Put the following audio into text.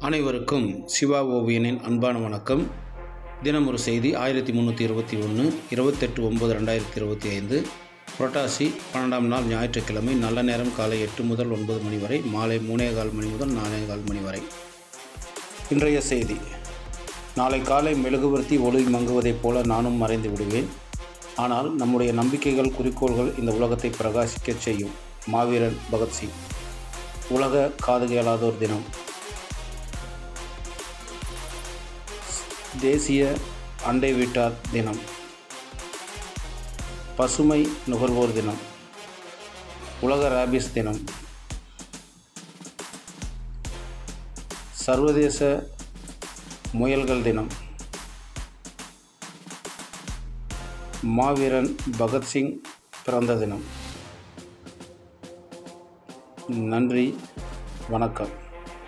அனைவருக்கும் சிவா ஓவியனின் அன்பான வணக்கம். தினம் ஒரு செய்தி ஆயிரத்தி முந்நூற்றி இருபத்தி ஒன்று இருபத்தெட்டு ஒம்பது ரெண்டாயிரத்தி இருபத்தி ஐந்து. புரட்டாசி பன்னெண்டாம் நாள் ஞாயிற்றுக்கிழமை நல்ல நேரம் காலை எட்டு முதல் ஒன்பது மணி வரை மாலை மூணே கால் மணி முதல் நாலே கால் மணி வரை. இன்றைய செய்தி. நாளை காலை மெழுகுவர்த்தி ஒளி மங்குவதைப் போல நானும் மறைந்து விடுவேன். ஆனால் நம்முடைய நம்பிக்கைகள் குறிக்கோள்கள் இந்த உலகத்தை பிரகாசிக்கச் செய்யும். மாவீரன் பகத்சிங். உலக காது கேளாதோர் தினம். தேசிய அண்டை வீட்டார் தினம். பசுமை நுகர்வோர் தினம். உலக ராபிஸ் தினம். சர்வதேச முயல்கள் தினம். மாவீரன் பகத்சிங் பிறந்த தினம். நன்றி வணக்கம்.